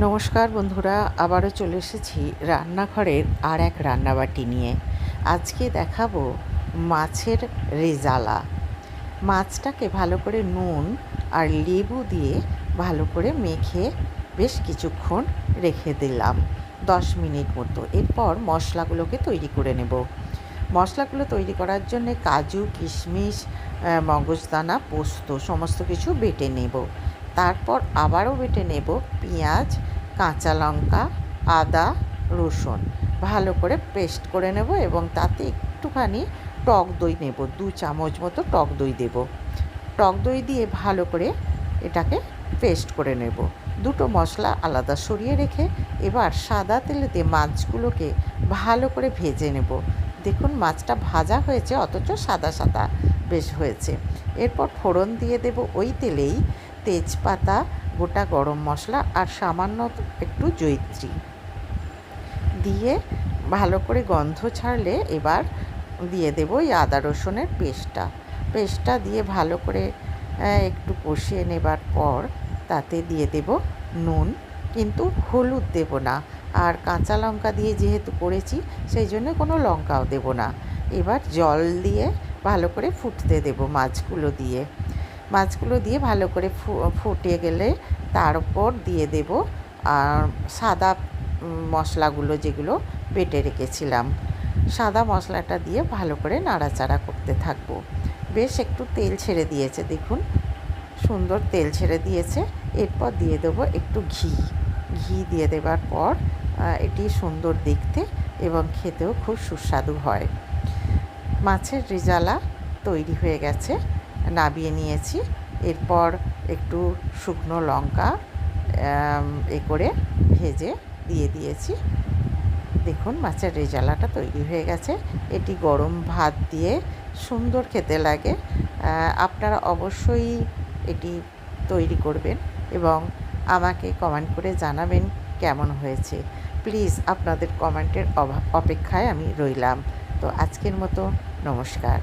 নমস্কার বন্ধুরা, আবারও চলে এসেছি রান্নাঘরের আর এক রান্নাবাটি নিয়ে। আজকে দেখাবো মাছের রেজালা। মাছটাকে ভালো করে নুন আর লেবু দিয়ে ভালো করে মেখে বেশ কিছুক্ষণ রেখে দিলাম, দশ মিনিট মতো। এরপর মশলাগুলোকে তৈরি করে নেব। মশলাগুলো তৈরি করার জন্য কাজু, কিশমিশ মগজদানা, পোস্ত, সমস্ত কিছু বেটে নেব। তারপর আবারও বেটে নেব পেঁয়াজ, কাঁচা লঙ্কা, আদা, রসুন। ভালো করে পেস্ট করে নেব এবং তাতে একটুখানি টক দই নেব, দু চামচ মতো টক দই দেব। টক দই দিয়ে ভালো করে এটাকে পেস্ট করে নেব। দুটো মশলা আলাদা সরিয়ে রেখে এবার সাদা তেলেতে মাছগুলোকে ভালো করে ভেজে নেব। দেখুন, মাছটা ভাজা হয়েছে, অথচ সাদা সাদা বেশ হয়েছে। এরপর ফোড়ন দিয়ে দেব ওই তেলেই। তেজপাতা, গোটা গরম মশলা আর সামান্য একটু জৈত্রী। দিয়ে ভালো করে গন্ধ ছাড়লে এবার দিয়ে দেবো এই আদা রসুনের পেস্টটা। পেস্টটা দিয়ে ভালো করে একটু কষিয়ে নেবার পর তাতে দিয়ে দেব নুন। কিন্তু হলুদ দেব না। আর কাঁচা লঙ্কা দিয়ে যেহেতু করেছি, সেই জন্য কোনো লঙ্কাও দেব না। এবার জল দিয়ে ভালো করে ফুটতে দেব মাছগুলো দিয়ে। মাছগুলো দিয়ে ভালো করে ফু- ফুটে গেলে তার উপর দিয়ে দেব। আর সাদা মশলাগুলো যেগুলো বেটে রেখেছিলাম, সাদা মশলাটা দিয়ে ভালো করে নাড়াচাড়া করতে থাকব। বেশ একটু তেল ছেড়ে দিয়েছে, দেখুন। সুন্দর তেল ছেড়ে দিয়েছে। এরপর দিয়ে দেবো একটু ঘি। ঘি দিয়ে দেবার পর এটি সুন্দর দেখতে এবং খেতেও খুব সুস্বাদু হয়। মাছের রেজালা তৈরি হয়ে গেছে। নাবিয়ে নিয়েছি। এরপর একটু শুকনো লঙ্কা এ করে ভেজে দিয়ে দিয়েছি। দেখুন মাছের রেজালাটা তৈরি হয়ে গেছে। এটি গরম ভাত দিয়ে সুন্দর খেতে লাগে। আপনারা অবশ্যই এটি তৈরি করবেন এবং আমাকে কমেন্ট করে জানাবেন কেমন হয়েছে। প্লিজ আপনাদের কমেন্টের অপেক্ষায় আমি রইলাম। তো আজকের মতো নমস্কার।